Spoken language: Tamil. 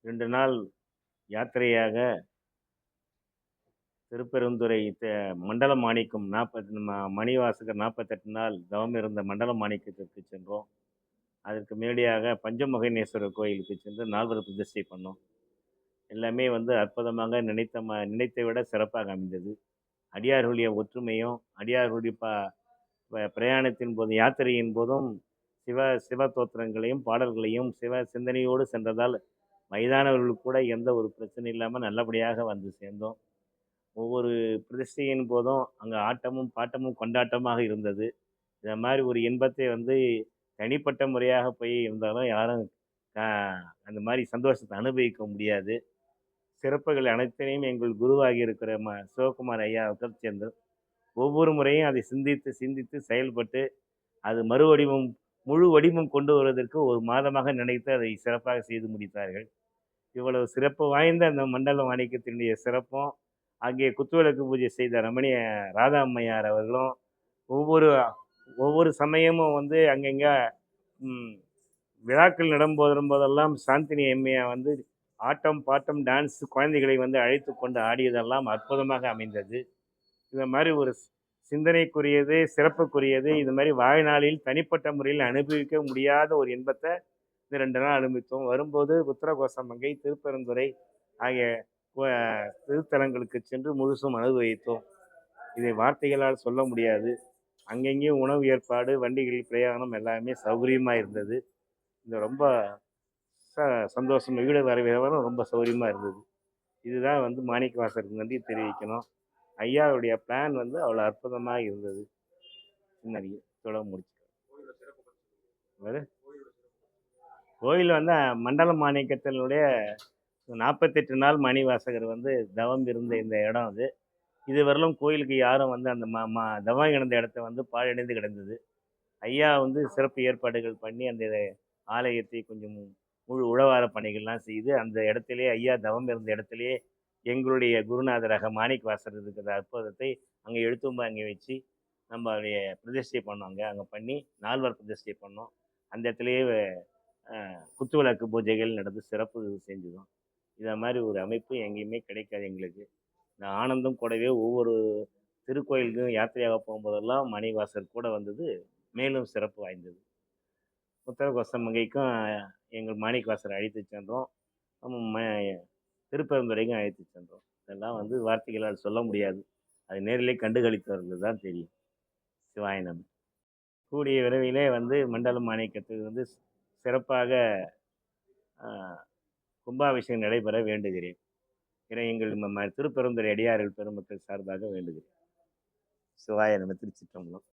ரெண்டு நாள் யாத்திரையாக திருப்பெருந்துறை த மண்டல மாணிக்கம் நாற்பத்தி மணிவாசகர் நாற்பத்தெட்டு நாள் தவம் இருந்த மண்டல மாணிக்கத்திற்கு சென்றோம். அதற்கு மேடியாக பஞ்சமுகனேஸ்வரர் கோயிலுக்கு சென்று நால்வர் பிரதிஷ்டை பண்ணோம். எல்லாமே வந்து அற்புதமாக நினைத்த ம நினைத்தை விட சிறப்பாக அமைந்தது. அடியார்களுடைய ஒற்றுமையும் அடியார்களுடைய ப ப- பிரயாணத்தின் போது யாத்திரையின் போதும் சிவ சிவ தோத்திரங்களையும் பாடல்களையும் சிவ சிந்தனையோடு சென்றதால் வயதானவர்களுக்கு கூட எந்த ஒரு பிரச்சனை இல்லாமல் நல்லபடியாக வந்து சேர்ந்தோம். ஒவ்வொரு பிரதிஷ்டையின் போதும் அங்கே ஆட்டமும் பாட்டமும் கொண்டாட்டமாக இருந்தது. இந்த மாதிரி ஒரு இன்பத்தை வந்து தனிப்பட்ட முறையாக போய் இருந்தாலும் யாரும் அந்த மாதிரி சந்தோஷத்தை அனுபவிக்க முடியாது. சிறப்புகள் அனைத்தையும் எங்கள் குருவாகி இருக்கிற ம சிவகுமார் ஐயா அவர்கள் ஒவ்வொரு முறையும் அதை சிந்தித்து சிந்தித்து செயல்பட்டு அது மறுவடிவம் முழு வடிவம் கொண்டு வருவதற்கு ஒரு மாதமாக நினைத்து அதை சிறப்பாக செய்து முடித்தார்கள். இவ்வளவு சிறப்பு வாய்ந்த அந்த மண்டல வாணிக்கத்தினுடைய சிறப்பும் அங்கே குத்துவிளக்கு பூஜை செய்த ரமணிய ராதா அம்மையார் அவர்களும் ஒவ்வொரு ஒவ்வொரு சமயமும் வந்து அங்கங்கே விழாக்கள் நடம்போதும் போதெல்லாம் சாந்தினி எம்மையா வந்து ஆட்டம் பாட்டம் டான்ஸ் குழந்தைகளை வந்து அழைத்து கொண்டு ஆடியதெல்லாம் அற்புதமாக அமைந்தது. இந்த மாதிரி ஒரு சிந்தனைக்குரியது சிறப்புக்குரியது இது மாதிரி வாழ்நாளில் தனிப்பட்ட முறையில் அனுபவிக்க முடியாத ஒரு இன்பத்தை இந்த ரெண்டு நாள் அனுபவித்தோம். வரும்போது உத்தரகோசமங்கை திருப்பெருந்துறை ஆகிய திருத்தலங்களுக்கு சென்று முழுசும் அனுபவித்தோம். இதை வார்த்தைகளால் சொல்ல முடியாது. அங்கங்கேயும் உணவு ஏற்பாடு வண்டிகள் பிரயாணம் எல்லாமே சௌகரியமாக இருந்தது. இந்த ரொம்ப ச சந்தோஷம் வீடு வர ரொம்ப சௌகரியமாக இருந்தது. இதுதான் வந்து மாணிக்க வாசருக்கு நன்றி தெரிவிக்கணும். ஐயாவுடைய பிளான் வந்து அவ்வளோ அற்புதமாக இருந்தது. நன்றி தொட முடிச்சு கோயில் வந்து மண்டல மாணிக்கத்தினுடைய நாற்பத்தெட்டு நாள் மணிவாசகர் வந்து தவம் இருந்த இந்த இடம் அது. இதுவரையிலும் கோயிலுக்கு யாரும் வந்து அந்த மா மா தவம் கிடந்த இடத்த வந்து பாழடைந்து கிடந்தது. ஐயா வந்து சிறப்பு ஏற்பாடுகள் பண்ணி அந்த ஆலயத்தை கொஞ்சம் முழு உழவார பணிகள்லாம் செய்து அந்த இடத்துலேயே ஐயா தவம் இருந்த இடத்துலையே எங்களுடைய குருநாதராக மாணிக் வாசர் இருக்கிற அற்புதத்தை அங்கே எடுத்தும் அங்கே வச்சு நம்ம அவருடைய பிரதிஷ்டை பண்ணோம் அங்கே. பண்ணி நால்வர் பிரதிஷ்டை பண்ணோம். அந்த இடத்துலையே குத்து குத்துவிளக்கு பூஜைகள் நடந்து சிறப்பு செஞ்சுதோம். இதை மாதிரி ஒரு அமைப்பு எங்கேயுமே கிடைக்காது எங்களுக்கு. இந்த ஆனந்தம் கூடவே ஒவ்வொரு திருக்கோயிலுக்கும் யாத்திரையாக போகும்போதெல்லாம் மணிவாசர் கூட வந்தது மேலும் சிறப்பு வாய்ந்தது. உத்தரகோச மங்கைக்கும் எங்கள் மாணிக்கவாசரை அழைத்து சென்றோம். நம்ம ம திருப்பெருந்துறைக்கும் அழைத்து சென்றோம் இதெல்லாம் வந்து வார்த்தைகளால் சொல்ல முடியாது. அது நேரிலே கண்டுகளித்தவர்கள் தான் தெரியும் சிவாயனம் கூடிய விரைவிலே வந்து மண்டல மாணிக்கத்துக்கு வந்து சிறப்பாக கும்பாபிஷேகம் நடைபெற வேண்டுகிறேன். என எங்கள் திருப்பெருந்துறை அடியார்கள் பெருமக்கள் சார்பாக வேண்டுகிறேன். சிவாய நம்ம திருச்சிற்றம்பலம்.